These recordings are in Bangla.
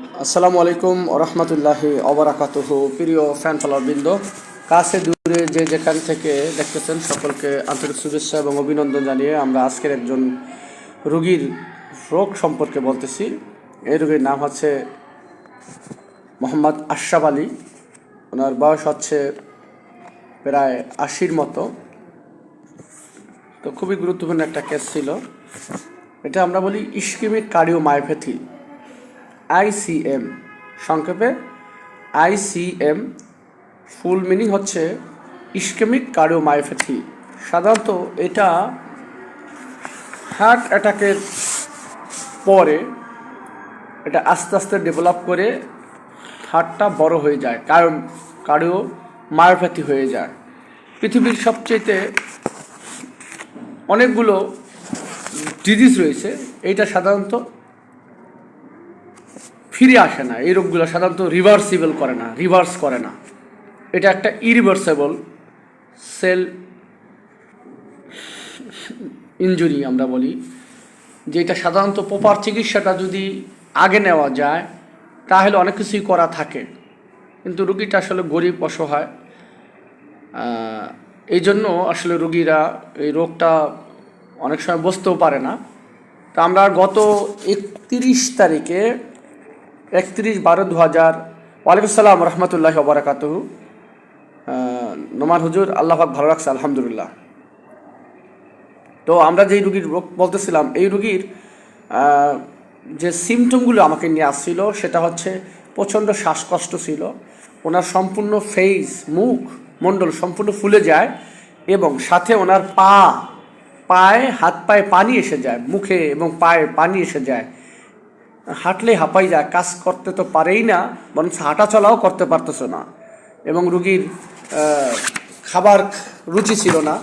আসসালামু আলাইকুম রহমতুল্লাহি অবরাকাতুহ প্রিয় ফ্যান ফলোয়ারবৃন্দ কাছে দূরে যে যেখান থেকে দেখতেছেন সকলকে আন্তরিক শুভেচ্ছা এবং অভিনন্দন জানিয়ে আমরা আজকের একজন রুগীর রোগ সম্পর্কে বলতেছি। এই রোগীর নাম হচ্ছে মোহাম্মদ আশরাফ আলী। ওনার বয়স হচ্ছে প্রায় আশির মতো। তো খুবই গুরুত্বপূর্ণ একটা কেস ছিল। এটা আমরা বলি ইস্কিমিক কার্ডিওমায়োপ্যাথি আইসিএম সংক্ষেপে আইসিএম ফুল মিনিং হচ্ছে ইস্কেমিক কার্ডিওমায়োপ্যাথি সাধারণত এটা হার্ট অ্যাটাকের পরে এটা আস্তে আস্তে ডেভেলপ করে হার্টটা বড় হয়ে যায়, কারণ কার্ডিও মায়োপ্যাথি হয়ে যায়। পৃথিবীর সবচেয়েতে অনেকগুলো ডিজিজ রয়েছে, এইটা সাধারণত ফিরে আসে না। এই রোগগুলো সাধারণত রিভার্সিবল করে না রিভার্স করে না। এটা একটা ইরিভার্সেবল সেল ইনজুরি আমরা বলি, যেটা সাধারণত প্রপার চিকিৎসাটা যদি আগে নেওয়া যায়, তাহলে অনেক কিছুই করা থাকে। কিন্তু রুগীটা আসলে গরিব, অসহায়। এই জন্য আসলে রুগীরা এই রোগটা অনেক সময় বসতেও পারে না। তা আমরা গত একত্রিশ তারিখে একত্রিশ বারো দু হাজার ওয়ালাইকুম সালাম রহমতুল্লাহ বারাকাত নোমান হুজুর, আল্লাহ পাক ভালো রাখছে, আলহামদুলিল্লাহ। তো আমরা যেই রুগীর রোগ বলতেছিলাম, এই রুগীর যে সিমটমগুলো আমাকে নিয়ে আসছিল, সেটা হচ্ছে প্রচণ্ড শ্বাসকষ্ট ছিল। ওনার সম্পূর্ণ ফেস মুখ, মণ্ডল সম্পূর্ণ ফুলে যায় এবং সাথে ওনার পা, পায়ে, হাত, পায়ে পানি এসে যায়, মুখে এবং পায়ে পানি এসে যায়। হাঁটলে হাঁপাই যায়, কাজ করতে তো পারেই না, বরঞ্চ হাঁটা চলাও করতে পারতেছে না। এবং রুগীর খাবার রুচি ছিল না।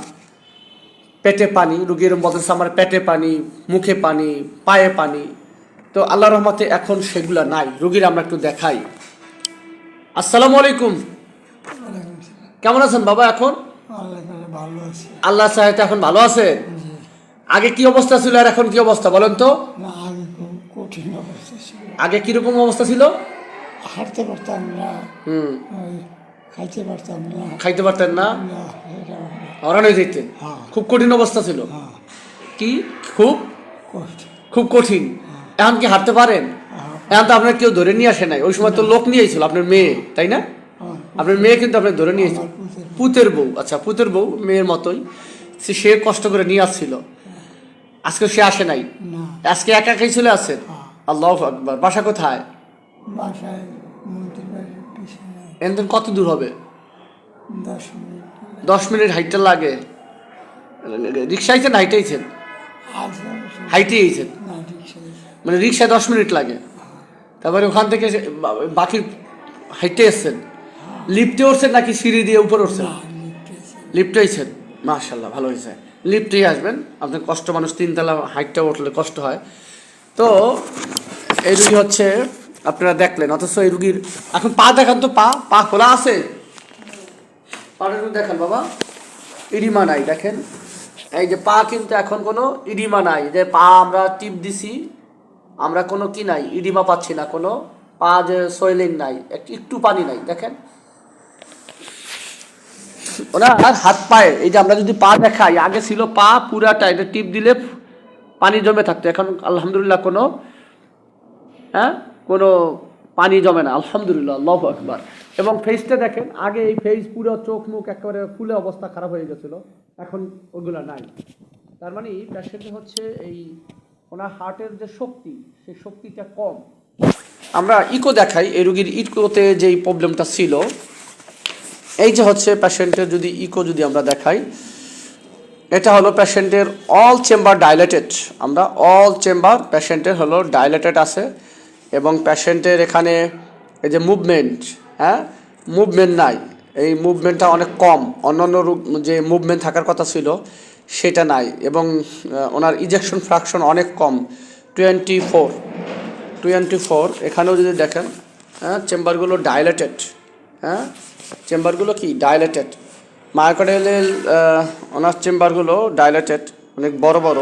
পেটে পানি রুগীর বলতেছে, আমার পেটে পানি, মুখে পানি, পায়ে পানি। তো আল্লাহ রহমতে এখন সেগুলা নাই। রুগীর আমরা একটু দেখাই। আসসালামু আলাইকুম। কেমন আছেন বাবা এখন? আল্লাহ সাহেব এখন ভালো আছে। আগে কি অবস্থা ছিল আর এখন কি অবস্থা বলেন তো? কঠিন অবস্থা ছিল। আগে কীরকম অবস্থা ছিল? হাঁটতে পারতাম না। হুম। খাইতে পারতাম না। খাইতে পারতেন না? না এটা হয়ে যেতেন? হ্যাঁ। খুব কঠিন অবস্থা ছিল? হ্যাঁ। কি? খুব? খুব কঠিন। এখন কি হাঁটতে পারেন? এখন তো আপনার কেউ ধরে নিয়ে আসে নাই। ওই সময় তো লোক নিয়েছিল আপনার মেয়ে তাই না? আপনার মেয়ে কিন্তু আপনার ধরে আমার পুতের বউ। আচ্ছা পুতের বউ মেয়ের মতোই। সে সে কষ্ট করে নিয়ে আসছিল। আজকে সে আসে নাই? আজকে একা একাই চলে আসেন আল্লাহ আকবার। বাসা কোথায়? বাসায় মন্ত্রী বাড়ির পিছনে। এনদেন কত দূর হবে? দশ মিনিট। দশ মিনিট হাইটটা লাগে। রিক্সা আইছেন হাইটে আইছেন হাইটে আইছেন মানে রিক্সায় দশ মিনিট লাগে। তারপরে ওখান থেকে বাকি হাইটে এসছেন। লিফটে উঠছেন নাকি সিঁড়ি দিয়ে উপরে উঠছেন লিফটে আইছেন মাশাল্লাহ ভালো হয়েছে। লিফটেই আসবেন। আপনার কষ্ট মানুষ তিনতলা হাইটটা উঠলে কষ্ট হয়। তো এই রুগী হচ্ছে, আপনারা দেখলেন, অথচ এই রুগীর, এখন পা দেখান তো, পা পা খোলা আছে? পাটা একটু দেখান বাবা। ইডিমা নাই, দেখেন। এই যে পা কিন্তু এখন কোনো ইডিমা নাই, যে পা আমরা টিপ দিছি, আমরা কোনো কি নাই, ইডিমা পাচ্ছি না, কোনো পা যে সোয়েলিং নাই, একটু পানি নাই, দেখেন। ওনার হাত পায়ে, এই যে আমরা যদি পা দেখাই, আগে ছিল পা পুরাটা এটা টিপ দিলে পানি জমে থাকতো। এখন আলহামদুলিল্লাহ কোনো হ্যাঁ কোনো পানি জমে না। আলহামদুলিল্লাহ, আল্লাহ আকবার। এবং ফেসটা দেখেন, আগে এই ফেস পুরো চোখ, মুখ একেবারে ফুলে অবস্থা খারাপ হয়ে গেছিল। এখন ওগুলো নাই। তার মানে প্যাশেন্ট হচ্ছে এই ওনার হার্টের যে শক্তি, সেই শক্তিটা কম। আমরা ইকো দেখাই, এই রুগীর ইকোতে যেই প্রবলেমটা ছিল, এই যে হচ্ছে প্যাশেন্টের যদি ইকো যদি আমরা দেখাই এটা হলো প্যাশেন্টের অল চেম্বার ডাইলেটেড আমরা অল চেম্বার প্যাশেন্টের হলো ডাইলেটেড আছে এবং প্যাশেন্টের এখানে এই যে মুভমেন্ট হ্যাঁ? মুভমেন্ট নাই। এই মুভমেন্টটা অনেক কম। অন্যান্য যে মুভমেন্ট থাকার কথা ছিল, সেটা নাই এবং ওনার ইজেকশন ফ্রাকশন অনেক কম। টোয়েন্টি ফোর টোয়েন্টি ফোর এখানেও যদি দেখেন হ্যাঁ? চেম্বারগুলো ডাইলেটেড হ্যাঁ? চেম্বারগুলো কি? ডাইলেটেড মার্কোডেলের ওনার চেম্বারগুলো ডাইলেটেড অনেক বড় বড়।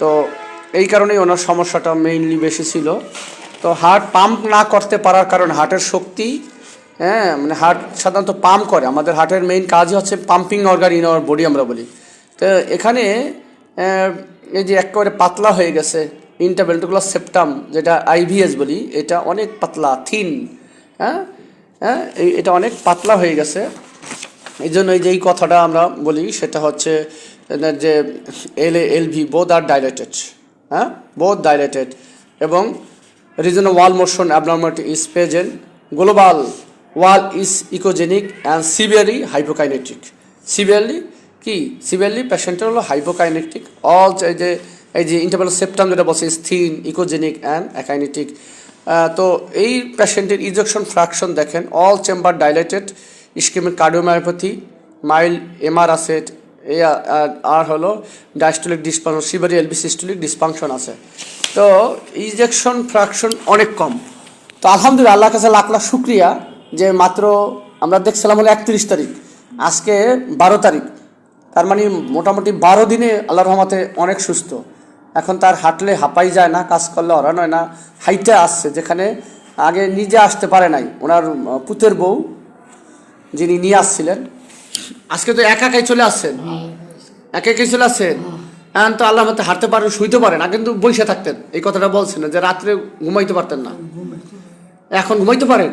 তো এই কারণেই ওনার সমস্যাটা মেইনলি বেশি ছিল। তো হার্ট পাম্প না করতে পারার কারণ হার্টের শক্তি হ্যাঁ মানে হার্ট সাধারণত পাম্প করে। আমাদের হার্টের মেইন কাজই হচ্ছে pumping organ in our body আমরা বলি। তো এখানে এই যে একেবারে পাতলা হয়ে গেছে ইন্টারভেন্টিকুলার সেপ্টাম যেটা আইভিএস বলি, এটা অনেক পাতলা থিন হ্যাঁ হ্যাঁ এটা অনেক পাতলা হয়ে গেছে। এই জন্য এই যে এই কথাটা আমরা বলি, সেটা হচ্ছে যে এল এল ভি বোধ আর ডাইলেটেড হ্যাঁ? বোধ ডাইলেটেড এবং region wall motion abnormality is present global wall is echogenic and severely hypokinetic severely কি সিভিয়ারলি পেশেন্টের হলো হাইপোকাইনেটিক অল এই যে এই যে ইন্টারভাল সেপ্টাম যেটা বলছে is thin echogenic and akinetic তো এই পেশেন্টের ইজেকশন ফ্র্যাকশন দেখেন all chamber dilated ischaemic cardiomyopathy, mild MR আছে এই আর- হলো diastolic dysfunction severe LV systolic dysfunction আছে। তো ইজেকশন ফ্র্যাকশন অনেক কম। তো আলহামদুলিল্লাহ, আল্লাহর কাছে লাখ লাখ শুক্রিয়া যে মাত্র আমরা দেখছিলাম হলো একত্রিশ তারিখ। আজকে বারো তারিখ। তার মানে মোটামুটি বারো দিনে আল্লাহর রহমাতে অনেক সুস্থ। এখন তার হাঁটলে হাঁপাই যায় না, কাজ করলে অরান হয় না, হাইটে আসছে, যেখানে আগে নিজে আসতে পারে নাই। ওনার পুতের বউ যিনি নিয়ে আসছিলেন, আজকে তো একা একাই চলে আসছেন। একা একাই চলে আসছেন। এখন তো আল্লাহ মতে হাঁটতে পারেন, শুইতে পারেন আগে কিন্তু বসে থাকতেন। এই কথাটা বলছেন না যে রাত্রে ঘুমাইতে পারতেন না। এখন ঘুমাইতে পারেন?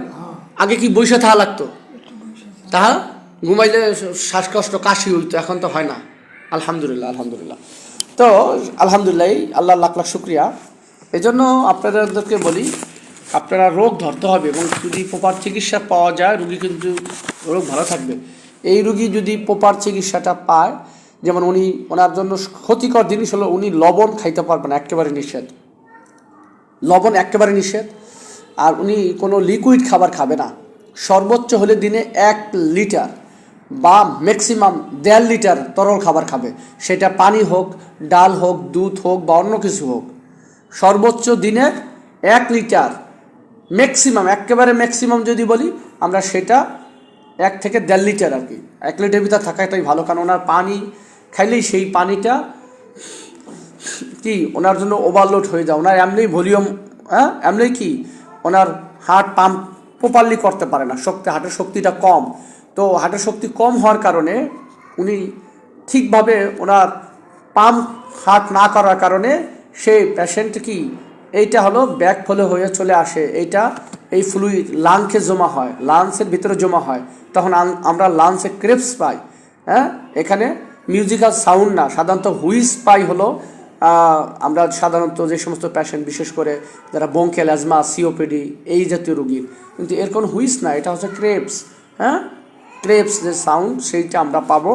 আগে কি বসে থাকা লাগতো? তাহা ঘুমাইলে শ্বাসকষ্ট, কাশি হইতো, এখন তো হয় না। আলহামদুলিল্লাহ আলহামদুলিল্লাহ। তো, আলহামদুলিল্লাহ আল্লাহ লাখ লাখ শুক্রিয়া। এই জন্য আপনাদেরকে বলি, আপনারা রোগ ধরতে হবে এবং যদি প্রপার চিকিৎসা পাওয়া যায়, রুগী কিন্তু রোগ ভালো থাকবে। এই রুগী যদি প্রপার চিকিৎসাটা পায়, যেমন উনি, ওনার জন্য ক্ষতিকর জিনিস হলো উনি লবণ খাইতে পারবেন একেবারে নিষেধ। লবণ একেবারে নিষেধ। আর উনি কোনো লিকুইড খাবার খাবে না। সর্বোচ্চ হলে দিনে এক লিটার বা ম্যাক্সিমাম দেড় লিটার তরল খাবার খাবে। সেটা পানি হোক, ডাল হোক, দুধ হোক বা অন্য কিছু হোক। সর্বোচ্চ দিনে এক লিটার ম্যাক্সিমাম একেবারে ম্যাক্সিমাম যদি বলি, আমরা সেটা এক থেকে দেড় লিটার আর কি। এক লিটার ভিতর থাকাটাই ভালো, কারণ ওনার পানি খাইলেই সেই পানিটা কি, ওনার জন্য ওভারলোড হয়ে যায়। ওনার এমনি ভলিউম হ্যাঁ এমনি কি, ওনার হার্ট পাম্প প্রপারলি করতে পারে না। শক্তি হার্টের শক্তিটা কম। তো হার্টের শক্তি কম হওয়ার কারণে উনি ঠিকভাবে ওনার পাম্প হার্ট না করার কারণে সেই পেশেন্ট কি, এইটা হলো ব্যাক ফলে হয়ে চলে আসে। এইটা এই ফ্লুইড লাংসে জমা হয় লাংসের ভিতরে জমা হয়, তখন আমরা লাংসে ক্রেপস পাই হ্যাঁ? এখানে মিউজিক্যাল সাউন্ড না, সাধারণত হুইস পাই হলো আমরা সাধারণত যে সমস্ত প্যাশেন্ট বিশেষ করে যারা বঙ্কেল অ্যাজমা সিওপিডি এই জাতীয় রোগীর কিন্তু এর কোনো হুইস না, এটা হচ্ছে ক্রেপস হ্যাঁ? ক্রেপস যে সাউন্ড সেইটা আমরা পাবো,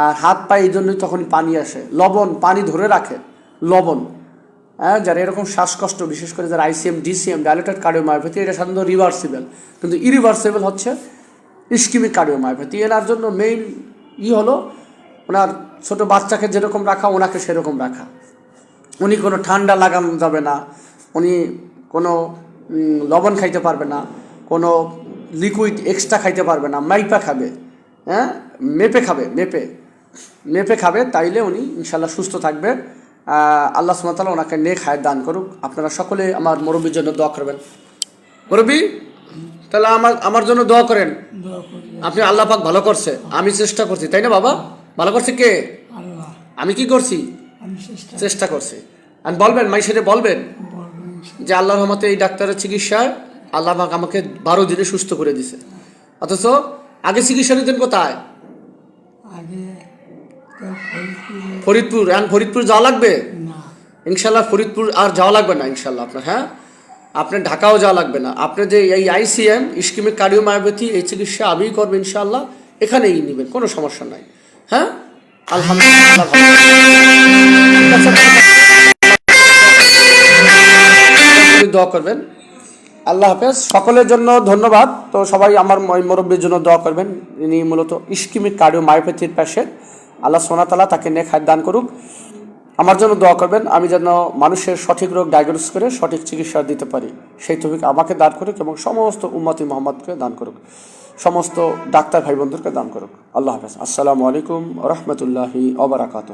আর হাত পায়ে এই জন্যই তখন পানি আসে, লবণ, পানি ধরে রাখে, লবণ। যারা এরকম শ্বাসকষ্ট, বিশেষ করে যারা আইসিএম ডিসিএম ডায়ালেটেড কার্ডিওমায়োপ্যাথি এটা সাধারণত রিভার্সিবল কিন্তু ইরিভার্সিবল হচ্ছে ইস্কিমিক কার্ডিওমায়োপ্যাথি এনার জন্য মেইন ই হলো ওনার ছোট বাচ্চাকে যেরকম রাখা, ওনাকে সেরকম রাখা। উনি কোনো ঠান্ডা লাগানো যাবে না, উনি কোনো লবণ খাইতে পারবে না, কোনো লিকুইড এক্সট্রা খাইতে পারবে না, মাইপা খাবে হ্যাঁ মেপে খাবে, মেপে। মেপে খাবে, তাইলে উনি ইনশাল্লাহ সুস্থ থাকবে। আল্লাহ সুমতাল্লাহ ওনাকে নেক হায়াত দান করুক। আপনারা সকলে আমার মুরব্বীর জন্য দোয়া করবেন। মুরব্বী তাহলে আমার আমার জন্য দোয়া করেন। আপনি আল্লাহ পাক ভালো করছে। আমি চেষ্টা করছি তাই না বাবা? ভালো করছে কে? আমি কি করছি? চেষ্টা করছি। আর বলবেন মাইসেরে বলবেন যে আল্লাহর রহমতে এই ডাক্তারের চিকিৎসায় আল্লাহ পাক আমাকে বারো দিনে সুস্থ করে দিছে। অথচ আগে চিকিৎসা নিতেন কোথায়? আগে ফরিদপুরে এখন ফরিদপুর যাওয়া লাগবে? না। ইনশাল্লাহ ফরিদপুর আর যাওয়া লাগবে না ইনশাল্লাহ আপনার হ্যাঁ? আপনার ঢাকাও যাওয়া লাগবে না। আপনি যে এই আইসিএম ইস্কিমিক কার্ডিওমায়োপ্যাথি এই চিকিৎসা আবিই করবেন ইনশাল্লাহ এখানেই নেবেন কোনো সমস্যা নাই হ্যাঁ? আলহামদুলিল্লাহ দোয়া করবেন। আল্লাহ হাফেজ সকলের জন্য ধন্যবাদ। তো সবাই আমার মুরব্বীর জন্য দোয়া করবেন। ইনি মূলত ইস্কিমিক কার্ডিও মায়োপ্যাথির পেশেন্ট আল্লাহ সোনাতালা তাকে নেক হাত দান করুক। আমার জন্য দোয়া করবেন, আমি যেন মানুষের সঠিক রোগ ডায়াগনোস করে সঠিক চিকিৎসা দিতে পারি। সেই তফিক আমাকে দান করুক এবং সমস্ত উম্মতি মোহাম্মদকে দান করুক। সমস্ত ডাক্তার ভাই বন্ধুকে দান করুক। আল্লাহ হাফেজ। আসসালামু আলাইকুম রহমতুল্লাহি অবরাকাত